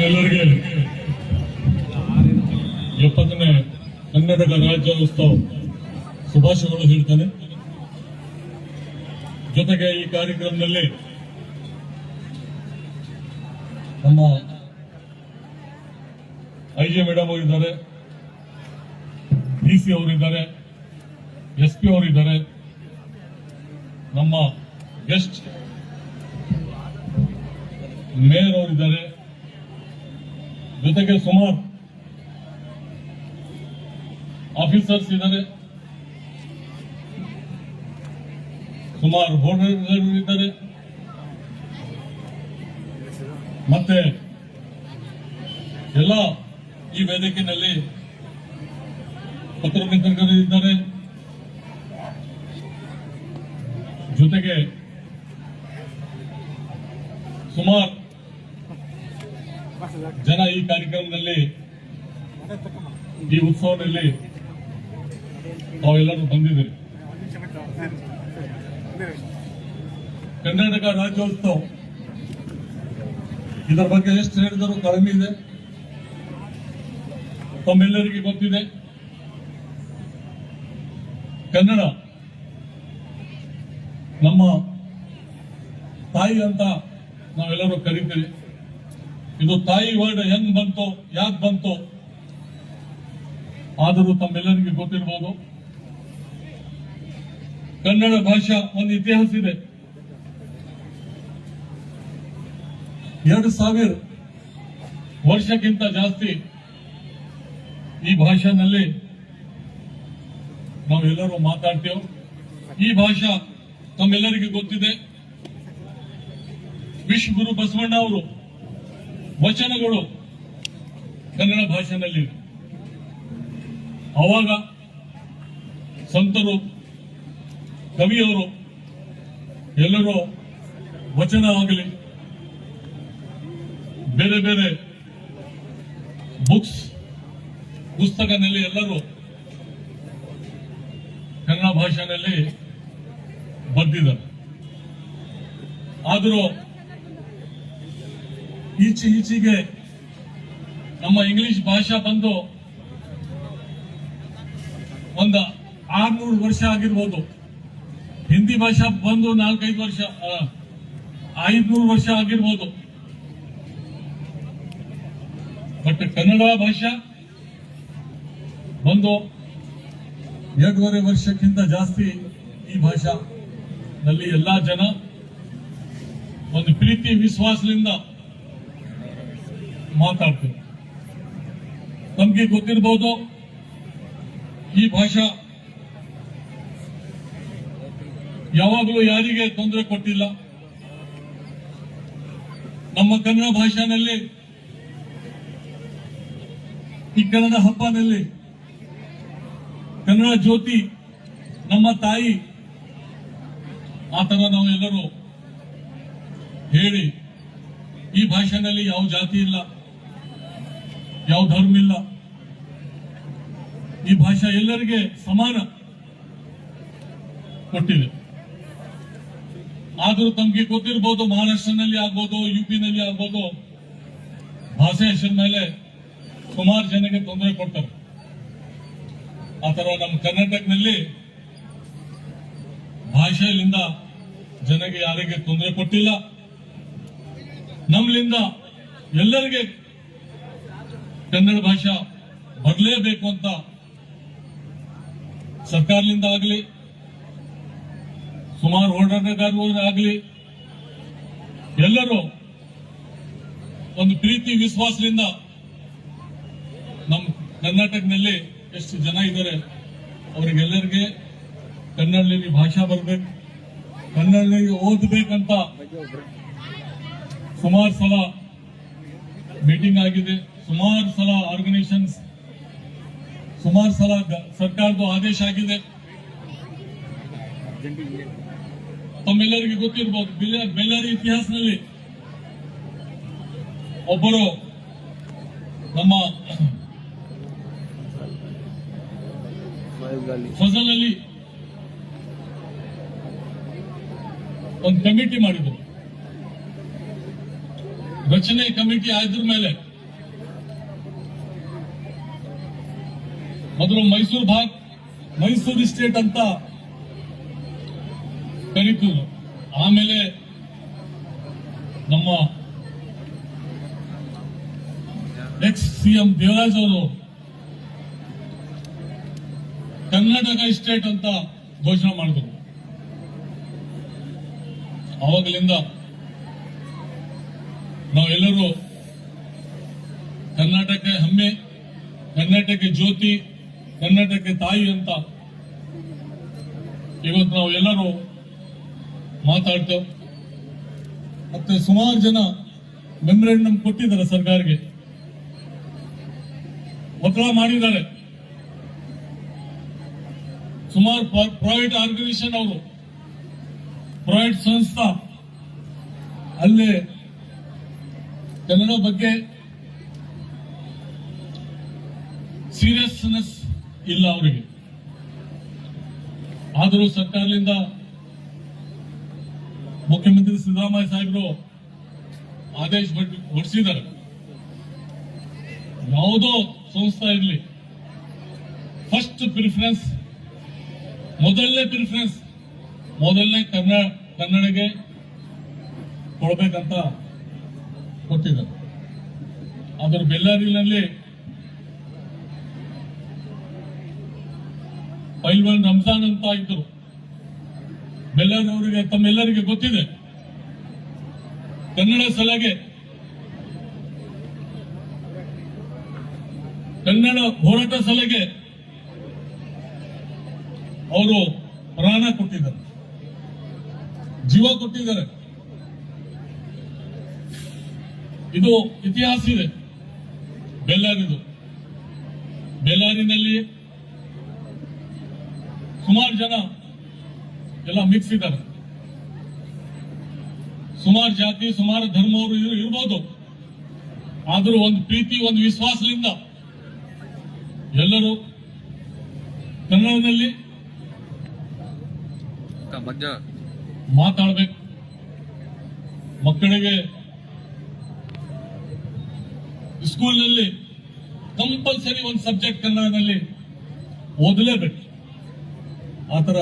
ನಿಮ್ಮೆಲ್ಲರಿಗೆ ಎಪ್ಪತ್ತನೇ ಕನ್ನಡಕ ರಾಜ್ಯೋತ್ಸವ ಶುಭಾಶಯಗಳು ಹೇಳ್ತಾನೆ. ಜೊತೆಗೆ ಈ ಕಾರ್ಯಕ್ರಮದಲ್ಲಿ ನಮ್ಮ ಐ ಜಿ ಮೇಡಮ್ ಅವರಿದ್ದಾರೆ ಡಿ ಸಿ ಅವರಿದ್ದಾರೆ ಎಸ್ ಪಿ ಅವರಿದ್ದಾರೆ ನಮ್ಮ ಗೆಸ್ಟ್ ಮೇಯರ್ ಅವರಿದ್ದಾರೆ ಜೊತೆಗೆ ಸುಮಾರು ಆಫೀಸರ್ಸ್ ಇದ್ದಾರೆ. ಸುಮಾರು ಹೋಟೆಲ್ಗಳು ಇದ್ದಾರೆ. ಮತ್ತೆ ಎಲ್ಲ ಈ ವೇದಿಕೆಯಲ್ಲಿ ಪತ್ರಕರ್ತರು ಇದ್ದಾರೆ. ಜೊತೆಗೆ ಸುಮಾರು ಜನ ಈ ಕಾರ್ಯಕ್ರಮದಲ್ಲಿ ಈ ಉತ್ಸವದಲ್ಲಿ ತಾವೆಲ್ಲರೂ ಬಂದಿದ್ದೀರಿ. ಕರ್ನಾಟಕ ರಾಜ್ಯೋತ್ಸವ. ಇದರ ಬಗ್ಗೆ ಎಷ್ಟು ಹೇಳಿದರೂ ಕಡಿಮೆ ಇದೆ. ತಮ್ಮೆಲ್ಲರಿಗೆ ಗೊತ್ತಿದೆ. ಕನ್ನಡ ನಮ್ಮ ತಾಯಿ ಅಂತ ನಾವೆಲ್ಲರೂ ಕರಿತೀವಿ. ಇದು ತಾಯಿ ವರ್ಡ್ ಹೆಂಗ್ ಬಂತು, ಯಾಕೆ ಬಂತು, ಆದರೂ ತಮ್ಮೆಲ್ಲರಿಗೂ ಗೊತ್ತಿರ್ಬೋದು. ಕನ್ನಡ ಭಾಷಾ ಒಂದು ಇತಿಹಾಸ ಇದೆ. ಎರಡು ಸಾವಿರ ವರ್ಷಕ್ಕಿಂತ ಜಾಸ್ತಿ ಈ ಭಾಷೆನಲ್ಲಿ ನಾವೆಲ್ಲರೂ ಮಾತಾಡ್ತೇವೆ. ಈ ಭಾಷಾ ತಮ್ಮೆಲ್ಲರಿಗೂ ಗೊತ್ತಿದೆ. ವಿಶ್ವಗುರು ಬಸವಣ್ಣ ಅವರು ವಚನಗಳು ಕನ್ನಡ ಭಾಷೆಯಲ್ಲಿ. ಅವಾಗ ಸಂತರು, ಕವಿಯವರು ಎಲ್ಲರೂ ವಚನವಾಗಲಿ. ಬೇರೆ ಬೇರೆ ಬುಕ್ಸ್ ಪುಸ್ತಕದಲ್ಲಿ ಎಲ್ಲರೂ ಕನ್ನಡ ಭಾಷೆಯಲ್ಲಿ ಬರೆದಿದ್ದಾರೆ. ಆದರೂ ಈಚೆ ಈಚೆಗೆ ನಮ್ಮ ಇಂಗ್ಲಿಷ್ ಭಾಷಾ ಬಂದು ಒಂದು ಆರ್ನೂರು ವರ್ಷ ಆಗಿರ್ಬೋದು. ಹಿಂದಿ ಭಾಷಾ ಬಂದು ನಾಲ್ಕೈದು ವರ್ಷ ಐದ್ನೂರು ವರ್ಷ ಆಗಿರ್ಬೋದು. ಬಟ್ ಕನ್ನಡ ಭಾಷಾ ಬಂದು ಎರಡೂವರೆ ವರ್ಷಕ್ಕಿಂತ ಜಾಸ್ತಿ ಈ ಭಾಷಾ ನಲ್ಲಿ ಎಲ್ಲಾ ಜನ ಒಂದು ಪ್ರೀತಿ, ವಿಶ್ವಾಸದಿಂದ ಮಾತಾಡ್ತಾರೆ ನಮಗೆ ಗೊತ್ತಿರಬಹುದು ಈ ಭಾಷಾ ಯಾವಾಗಲೂ ಯಾರಿಗೆ ತೊಂದರೆ ಕೊಟ್ಟಿಲ್ಲ. ನಮ್ಮ ಕನ್ನಡ ಭಾಷೆನಲ್ಲಿ, ಈ ಕನ್ನಡ ಹಬ್ಬನಲ್ಲಿ ಕನ್ನಡ ಜ್ಯೋತಿ, ನಮ್ಮ ತಾಯಿ, ಆ ತರ ನಾವೆಲ್ಲರೂ ಹೇಳಿ ಈ ಭಾಷೆನಲ್ಲಿ ಯಾವ ಜಾತಿ ಇಲ್ಲ. ಯಾವ ಧರ್ಮ ಇಲ್ಲ. ಈ ಭಾಷೆ ಎಲ್ಲರಿಗೆ ಸಮಾನ. ಕೊಟ್ಟಿದೆ. ಆದರೂ ತಮಗೆ ಗೊತ್ತಿರಬಹುದು ಮಹಾರಾಷ್ಟ್ರನಲ್ಲಿ ಆಗ್ಬೋದು ಯುಪಿನಲ್ಲಿ ಆಗ್ಬೋದು. ಭಾಷೆ ಹೆಸರ ಮೇಲೆ ಸುಮಾರು ಜನಕ್ಕೆ ತೊಂದರೆ ಕೊಡ್ತಾರೆ. ಆ ತರ ನಮ್ಮ ಕರ್ನಾಟಕದಲ್ಲಿ ಭಾಷೆಯಲ್ಲಿಂದ ಜನಗೆ ಯಾರಿಗೆ ತೊಂದರೆ ಕೊಟ್ಟಿಲ್ಲ. ನಮ್ಮಲಿಂದ ಎಲ್ಲರಿಗೆ ಕನ್ನಡ ಭಾಷಾ ಬರಲೇಬೇಕು ಅಂತ ಸರ್ಕಾರದಿಂದ ಆಗಲಿ, ಸುಮಾರು ಆಗಲಿ, ಎಲ್ಲರೂ ಒಂದು ಪ್ರೀತಿ, ವಿಶ್ವಾಸದಿಂದ ನಮ್ಮ ಕರ್ನಾಟಕದಲ್ಲಿ ಎಷ್ಟು ಜನ ಇದ್ದಾರೆ, ಅವರಿಗೆಲ್ಲರಿಗೆ ಕನ್ನಡದಲ್ಲಿ ಭಾಷಾ ಬರಬೇಕು ಕನ್ನಡದಲ್ಲಿ ಓದಬೇಕಂತ ಸುಮಾರು ಸಲ ಮೀಟಿಂಗ್ ಆಗಿದೆ. ಸುಮಾರು ಸಲ ಆರ್ಗನೈಸೇಷನ್ಸ್ ಸುಮಾರು ಸಲ ಸರ್ಕಾರದ ಆದೇಶ ಆಗಿದೆ. ತಮ್ಮೆಲ್ಲರಿಗೂ ಗೊತ್ತಿರಬಹುದು ಬೆಲ್ಲ- ಬೆಳ್ಳಾರಿ ಇತಿಹಾಸದಲ್ಲಿ ಒಬ್ಬರು ನಮ್ಮ ಫಜಲ್ ಅಲ್ಲಿ ಒಂದು ಕಮಿಟಿ ಮಾಡಿದ್ರು. ರಚನೆ ಕಮಿಟಿ ಆದ್ರ ಮೇಲೆ ಮೊದಲು ಮೈಸೂರು ಭಾಗ, ಮೈಸೂರು ಸ್ಟೇಟ್ ಅಂತ ಕರೀತಿದ್ರು ಆಮೇಲೆ ನಮ್ಮ ಎಕ್ಸ್ ಸಿಎಂ ದೇವರಾಜ್ ಅವರು ಕರ್ನಾಟಕ ಸ್ಟೇಟ್ ಅಂತ ಘೋಷಣೆ ಮಾಡಿದ್ರು. ಅವಾಗಲಿಂದ ನಾವೆಲ್ಲರೂ ಕರ್ನಾಟಕ ಹೆಮ್ಮೆ, ಕರ್ನಾಟಕ ಜ್ಯೋತಿ ಕರ್ನಾಟಕ ತಾಯಿ ಅಂತ ಇವತ್ತು ನಾವು ಎಲ್ಲರೂ ಮಾತಾಡ್ತೇವೆ ಮತ್ತೆ ಸುಮಾರು ಜನ ಮೆಮೊರೆಂಡಮ್ ಕೊಟ್ಟಿದ್ದಾರೆ ಸರ್ಕಾರಕ್ಕೆ. ಒತ್ತಡ ಮಾಡಿದ್ದಾರೆ. ಸುಮಾರು ಪ್ರೈವೇಟ್ ಆರ್ಗನೈಸೇಷನ್ ಅವರು ಪ್ರೈವೇಟ್ ಸಂಸ್ಥಾ ಅಲ್ಲಿ ಕನ್ನಡ ಬಗ್ಗೆ ಸೀರಿಯಸ್ನೆಸ್ ಇಲ್ಲ ಅವರಿಗೆ. ಆದರೂ ಸರ್ಕಾರದಿಂದ ಮುಖ್ಯಮಂತ್ರಿ ಸಿದ್ದರಾಮಯ್ಯ ಸಾಹೇಬರು ಆದೇಶ ಹೊರಡ್- ಹೊರಡಿಸಿದ್ದಾರೆ ಯಾವುದೋ ಸಂಸ್ಥೆ ಇರಲಿ. ಫಸ್ಟ್ ಪ್ರಿಫರೆನ್ಸ್ ಮೊದಲನೇ ಪ್ರಿಫರೆನ್ಸ್ ಮೊದಲನೇ ಕನ್ನಡ, ಕನ್ನಡಗೆ ಕೊಡಬೇಕಂತ ಕೊಟ್ಟಿದ್ದಾರೆ. ಅದರ ಬೆಳ್ಳಾರಿನಲ್ಲಿ ಪೈಲ್ವಾನ್ ರಂಜಾನ್ ಅಂತ ಇದ್ರು ಬೆಳ್ಳಾರಿ ಅವರಿಗೆ ತಮ್ಮೆಲ್ಲರಿಗೆ ಗೊತ್ತಿದೆ. ಕನ್ನಡ ಸಲಹೆ ಕನ್ನಡ ಹೋರಾಟ ಸಲಹೆ ಅವರು ಪ್ರಾಣ ಕೊಟ್ಟಿದ್ದಾರೆ. ಜೀವ ಕೊಟ್ಟಿದ್ದಾರೆ. ಇದು ಇತಿಹಾಸ ಇದೆ. ಬೆಲ್ಲಾರಿದು. ಬೆಳ್ಳಾರಿನಲ್ಲಿ ಸುಮಾರು ಜನ ಎಲ್ಲ ಮಿಕ್ಸ್ ಇದ್ದಾರೆ. ಸುಮಾರು ಜಾತಿ, ಸುಮಾರು ಧರ್ಮವರು ಇರ್- ಇರ್ಬೋದು. ಆದರೂ ಒಂದು ಪ್ರೀತಿ, ಒಂದು ವಿಶ್ವಾಸದಿಂದ ಎಲ್ಲರೂ ಕನ್ನಡದಲ್ಲಿ ಮಾತಾಡಬೇಕು. ಮಕ್ಕಳಿಗೆ ಸ್ಕೂಲ್ನಲ್ಲಿ ಕಂಪಲ್ಸರಿ ಒಂದು ಸಬ್ಜೆಕ್ಟ್ ಕನ್ನಡದಲ್ಲಿ ಓದಲೇಬೇಕು. ಆ ಥರ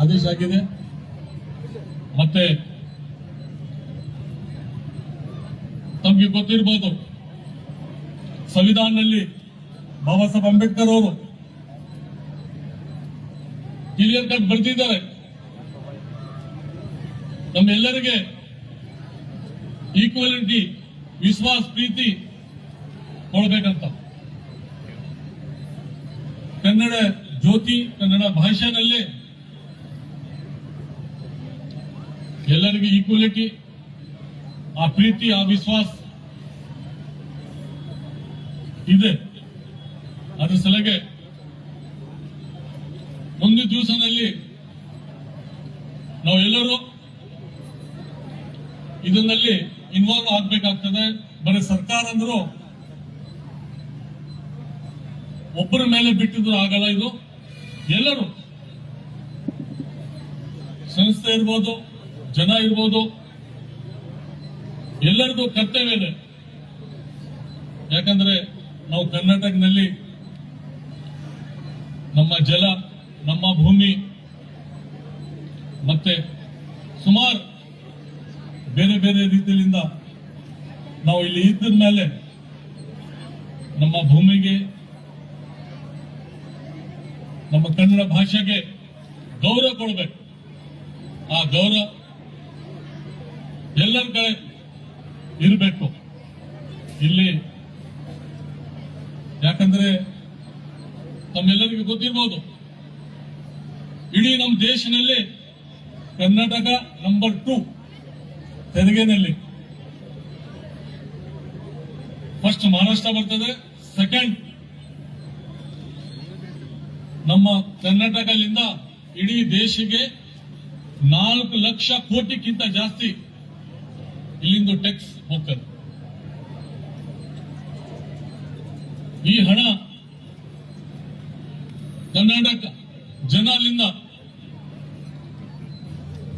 ಆದೇಶ ಆಗಿದೆ ಮತ್ತೆ ತಮಗೆ ಗೊತ್ತಿರ್ಬೋದು, ಸಂವಿಧಾನದಲ್ಲಿ ಬಾಬಾ ಸಾಹೇಬ್ ಅಂಬೇಡ್ಕರ್ ಅವರು ಕ್ಲಿಯರ್ ಕಟ್ ಬರ್ತಿದ್ದಾರೆ ನಮ್ಮೆಲ್ಲರಿಗೆ ಈಕ್ವಾಲಿಟಿ ವಿಶ್ವಾಸ, ಪ್ರೀತಿ ಕೊಡಬೇಕಂತ. ಕನ್ನಡ ಜ್ಯೋತಿ ಕನ್ನಡ ಭಾಷೆನಲ್ಲೇ ಎಲ್ಲರಿಗೂ ಈಕ್ವಲಿಟಿ ಆ ಪ್ರೀತಿ, ಆ ವಿಶ್ವಾಸ ಇದೆ. ಅದ್ರ ಸಲಗೆ ಒಂದು ದಿವಸದಲ್ಲಿ ನಾವೆಲ್ಲರೂ ಇದನ್ನಲ್ಲಿ ಇನ್ವಾಲ್ವ್ ಆಗ್ಬೇಕಾಗ್ತದೆ. ಬರೀ ಸರ್ಕಾರ ಅಂದ್ರು ಒಬ್ಬರ ಮೇಲೆ ಬಿಟ್ಟಿದ್ರು ಆಗಲ್ಲ ಇದು. ಎಲ್ಲರೂ ಸಂಸ್ಥೆ ಇರ್ಬೋದು, ಜನ ಇರ್ಬೋದು ಎಲ್ಲರಿಗೂ ಕರ್ತವ್ಯ ಇದೆ. ಯಾಕಂದ್ರೆ ನಾವು ಕರ್ನಾಟಕದಲ್ಲಿ ನಮ್ಮ ಜಲ, ನಮ್ಮ ಭೂಮಿ, ಮತ್ತೆ ಸುಮಾರು ಬೇರೆ ಬೇರೆ ರೀತಿಯಿಂದ ನಾವು ಇಲ್ಲಿ ಇದ್ದ ಮೇಲೆ ನಮ್ಮ ಭೂಮಿಗೆ ನಮ್ಮ ಕನ್ನಡ ಭಾಷೆಗೆ ಗೌರವ ಕೊಡಬೇಕು. ಆ ಗೌರವ ಎಲ್ಲರ ಕಡೆ ಇರಬೇಕು. ಇಲ್ಲಿ ಯಾಕಂದ್ರೆ ತಮ್ಮೆಲ್ಲರಿಗೂ ಗೊತ್ತಿರ್ಬೋದು. ಇಡೀ ನಮ್ಮ ದೇಶದಲ್ಲಿ ಕರ್ನಾಟಕ ನಂಬರ್ ಟೂ ತೆರಿಗೆನಲ್ಲಿ. ಫಸ್ಟ್ ಮಹಾರಾಷ್ಟ್ರ ಬರ್ತದೆ ಸೆಕೆಂಡ್ ನಮ್ಮ ಕರ್ನಾಟಕದಿಂದ ಇಡೀ ದೇಶಕ್ಕೆ ನಾಲ್ಕು ಲಕ್ಷ ಕೋಟಿಗಿಂತ ಜಾಸ್ತಿ ಇಲ್ಲಿಂದ ಟ್ಯಾಕ್ಸ್ ಹೋಗ್ತದೆ. ಈ ಹಣ ಕರ್ನಾಟಕ ಜನರಿಂದ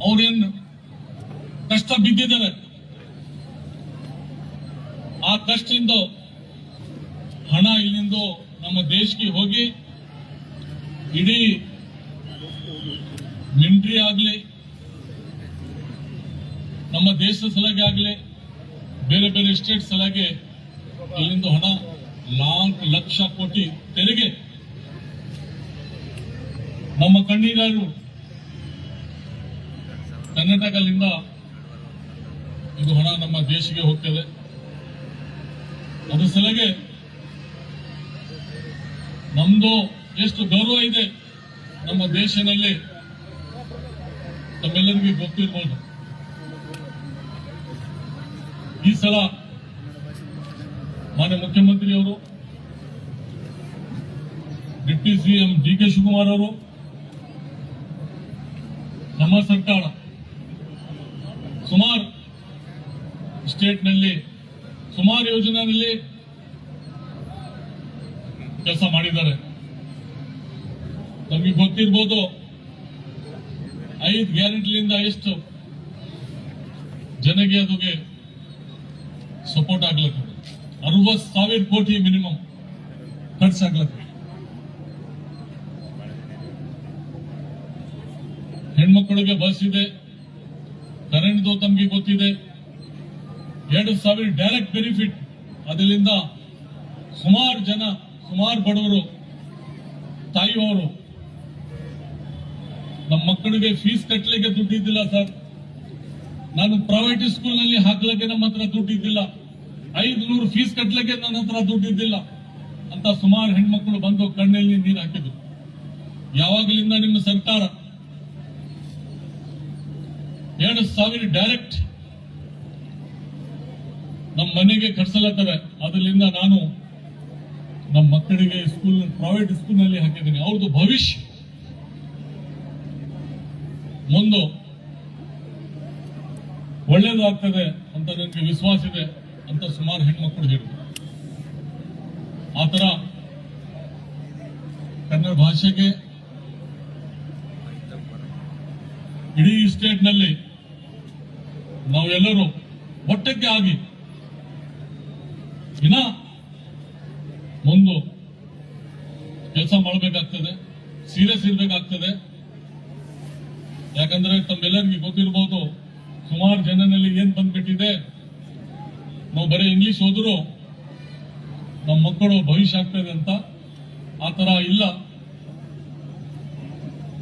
ಅವರೇನು ಕಷ್ಟ ಬಿದ್ದಿದ್ದಾರೆ, ಆ ಕಷ್ಟದಿಂದ ಹಣ ಇಲ್ಲಿಂದ ನಮ್ಮ ದೇಶಕ್ಕೆ ಹೋಗಿ ಇಡೀ ಮಿಲಿಟರಿ ಆಗ್ಲಿ, ನಮ್ಮ ದೇಶದ ಸಲಹೆ ಆಗ್ಲಿ, ಬೇರೆ ಬೇರೆ ಸ್ಟೇಟ್ ಸಲಹೆ ಇಲ್ಲಿಂದ ಹಣ ನಾಲ್ಕು ಲಕ್ಷ ಕೋಟಿ ತೆರಿಗೆ. ನಮ್ಮ ಕಣ್ಣೀರಾರು ಕರ್ನಾಟಕದಿಂದ ಇದು ಹಣ ನಮ್ಮ ದೇಶಕ್ಕೆ ಹೋಗ್ತದೆ. ಅದ್ರ ಸಲಗೆ ನಮ್ದು ಎಷ್ಟು ಗೌರವ ಇದೆ ನಮ್ಮ ದೇಶದಲ್ಲಿ ತಮ್ಮೆಲ್ಲರಿಗೂ ಗೊತ್ತಿರ್ಬೋದು. ಈ ಸಲ ಮಾನ್ಯ ಮುಖ್ಯಮಂತ್ರಿಯವರು deputy CM D K Shivakumar ಅವರು, ನಮ್ಮ ಸರ್ಕಾರ ಸುಮಾರು ಸ್ಟೇಟ್ನಲ್ಲಿ, ಸುಮಾರು ಯೋಜನೆಯಲ್ಲಿ ಕೆಲಸ ಮಾಡಿದ್ದಾರೆ. ನಮಗೆ ಗೊತ್ತಿರ್ಬೋದು ಐದು ಗ್ಯಾರಂಟಿಲಿಂದ ಎಷ್ಟು ಜನಗೆ ಅದಕ್ಕೆ ಸಪೋರ್ಟ್ ಆಗ್ಲಕ್ಕ ಅರವತ್ ಸಾವಿರ ಕೋಟಿ ಮಿನಿಮಮ್ ಖರ್ಚಾಗ್ಲಕ್ಕ ಹೆಣ್ಮಕ್ಕಳಿಗೆ ಬಸ್ ಇದೆ ಕರೆಂಟ್ದು ತಮಗೆ ಗೊತ್ತಿದೆ, ಎರಡು ಸಾವಿರ ಡೈರೆಕ್ಟ್ ಬೆನಿಫಿಟ್ ಅದರಿಂದ ಸುಮಾರು ಜನ, ಸುಮಾರು ಬಡವರು, ತಾಯಿಯವರು ನಮ್ಮ ಮಕ್ಕಳಿಗೆ ಫೀಸ್ ಕಟ್ಟಲಿಕ್ಕೆ ದುಡ್ಡಿದ್ದಿಲ್ಲ ಸರ್ ನಾನು ಪ್ರೈವೇಟ್ ಸ್ಕೂಲ್ನಲ್ಲಿ ಹಾಕ್ಲಿಕ್ಕೆ ನಮ್ಮ ಹತ್ರ ದುಡ್ಡಿದ್ದಿಲ್ಲ. ಐದು ನೂರು ಫೀಸ್ ಕಟ್ಟಲಿಕ್ಕೆ ನನ್ನ ಹತ್ರ ದುಡ್ಡಿದ್ದಿಲ್ಲ. ಅಂತ ಸುಮಾರು ಹೆಣ್ಮಕ್ಳು ಬಂದು ಕಣ್ಣಲ್ಲಿ ನೀರು ಹಾಕಿದ್ರು. ಯಾವಾಗಲಿಂದ ನಿಮ್ಮ ಸರ್ಕಾರ ಎರಡು ಸಾವಿರ ಡೈರೆಕ್ಟ್ ನಮ್ಮ ಮನೆಗೆ ಕಟ್ಸಲತ್ತವೆ ಅದರಿಂದ ನಾನು ನಮ್ಮ ಮಕ್ಕಳಿಗೆ ಸ್ಕೂಲ್ ಪ್ರೈವೇಟ್ ಸ್ಕೂಲ್ನಲ್ಲಿ ಹಾಕಿದ್ದೀನಿ. ಅವ್ರದ್ದು ಭವಿಷ್ಯ ಮುಂದೆ ಒಳ್ಳೇದು ಆಗ್ತದೆ ಅಂತ ನನಗೆ ವಿಶ್ವಾಸ ಇದೆ ಅಂತ ಸುಮಾರು ಹೆಣ್ಮಕ್ಳು ಹೇಳಿದ್ರು. ಆತರ ತರ ಕನ್ನಡ ಭಾಷೆಗೆ ಇಡೀ ಸ್ಟೇಟ್ನಲ್ಲಿ ನಾವೆಲ್ಲರೂ ಒಟ್ಟಕ್ಕೆ ಆಗಿ ದಿನ ಮುಂದೆ ಕೆಲಸ ಮಾಡಬೇಕಾಗ್ತದೆ, ಸೀರಿಯಸ್ ಇರ್ಬೇಕಾಗ್ತದೆ ಯಾಕಂದ್ರೆ ತಮ್ಮೆಲ್ಲರಿಗೆ ಗೊತ್ತಿರಬಹುದು ಸುಮಾರು ಜನನಲ್ಲಿ ಏನ್ ಬಂದ್ಬಿಟ್ಟಿದೆ. ನಾವು ಬರೀ ಇಂಗ್ಲಿಷ್ ಹೋದ್ರು ನಮ್ಮ ಮಕ್ಕಳು ಭವಿಷ್ಯ ಆಗ್ತದೆ ಅಂತ ಆತರ ತರ ಇಲ್ಲ.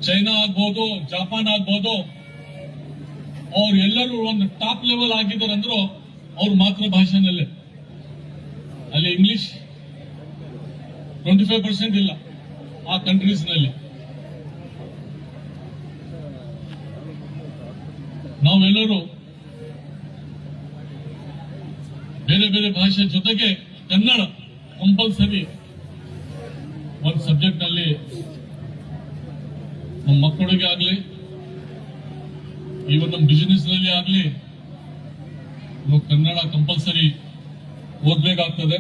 ಚೈನಾ ಆಗ್ಬೋದು ಜಪಾನ್ ಆಗ್ಬೋದು, ಅವ್ರು ಎಲ್ಲರೂ ಒಂದು ಟಾಪ್ ಲೆವೆಲ್ ಆಗಿದ್ದಾರೆ ಅಂದ್ರು ಅವ್ರ ಮಾತೃ ಭಾಷೆನಲ್ಲೇ. ಅಲ್ಲಿ ಇಂಗ್ಲಿಷ್ ಟ್ವೆಂಟಿ ಫೈವ್ ಪರ್ಸೆಂಟ್ ಇಲ್ಲ ಆ ಕಂಟ್ರೀಸ್ ನಾವೆಲ್ಲರೂ ಬೇರೆ ಬೇರೆ ಭಾಷೆ ಜೊತೆಗೆ ಕನ್ನಡ ಕಂಪಲ್ಸರಿ ಒಂದು ಸಬ್ಜೆಕ್ಟ್ನಲ್ಲಿ ನಮ್ಮ ಮಕ್ಕಳಿಗೆ ಆಗಲಿ ಈವನ್ ನಮ್ಮ ಬಿಸಿನೆಸ್ನಲ್ಲಿ ಆಗಲಿ ಕನ್ನಡ ಕಂಪಲ್ಸರಿ ಓದ್ಬೇಕಾಗ್ತದೆ.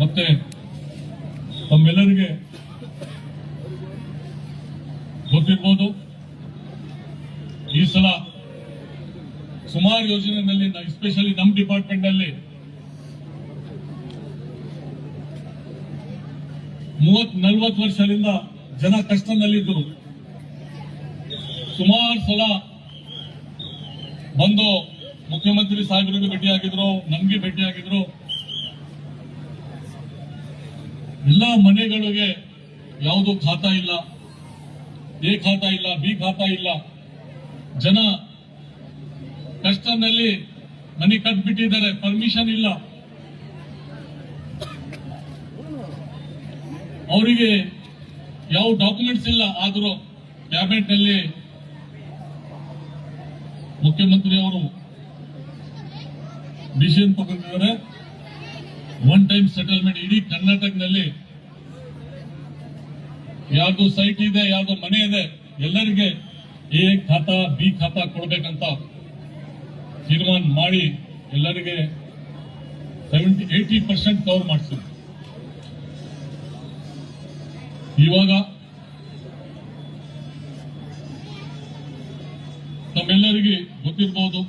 ಮತ್ತೆ ತಮ್ಮೆಲ್ಲರಿಗೆ ಗೊತ್ತಿರ್ಬೋದು. ಸಲ ಸುಮಾರು ಯೋಜನೆಯಲ್ಲಿ ಎಸ್ಪೆಷಲಿ ನಮ್ಮ ಡಿಪಾರ್ಟ್ಮೆಂಟ್ನಲ್ಲಿ ಮೂವತ್ ನಲ್ವತ್ತು ವರ್ಷದಿಂದ ಜನ ಕಷ್ಟದಲ್ಲಿದ್ದರು ಸುಮಾರು ಸಲ ಬಂದು ಮುಖ್ಯಮಂತ್ರಿ ಸಾಹೇಬರಿಗೂ ಭೇಟಿಯಾಗಿದ್ರು, ನಮ್ಗೆ ಭೇಟಿಯಾಗಿದ್ರು. ಎಲ್ಲ ಮನೆಗಳಿಗೆ ಯಾವುದು ಖಾತಾ ಇಲ್ಲ, ಎ ಖಾತಾ ಇಲ್ಲ, ಬಿ ಖಾತಾ ಇಲ್ಲ. ಜನ ಕಷ್ಟದಲ್ಲಿ ಮನೆ ಕಟ್ಬಿಟ್ಟಿದ್ದಾರೆ. ಪರ್ಮಿಷನ್ ಇಲ್ಲ. ಅವರಿಗೆ ಯಾವ ಡಾಕ್ಯುಮೆಂಟ್ಸ್ ಇಲ್ಲ. ಆದರೂ ಕ್ಯಾಬಿನೆಟ್ನಲ್ಲಿ ಮುಖ್ಯಮಂತ್ರಿ ಅವರು ಡಿಸಿಷನ್ ತಗೊಂಡಿದ್ದಾರೆ. ಒನ್ ಟೈಮ್ ಸೆಟಲ್ಮೆಂಟ್ ಇಡೀ ಕರ್ನಾಟಕದಲ್ಲಿ ಯಾವ್ದು ಸೈಟ್ ಇದೆ ಯಾವ್ದು ಮನೆ ಇದೆ, ಎಲ್ಲರಿಗೆ ಎ ಖಾತಾ, ಬಿ ಖಾತಾ ಕೊಡಬೇಕಂತ ತೀರ್ಮಾನ ಮಾಡಿ ಎಲ್ಲರಿಗೆ ಸೆವೆಂಟಿ ಏಟಿ ಪರ್ಸೆಂಟ್ ಕವರ್ ಮಾಡಿಸಿದ್ರು. ಇವಾಗ ನಮ್ಮೆಲ್ಲರಿಗೆ ಗೊತ್ತಿರಬಹುದು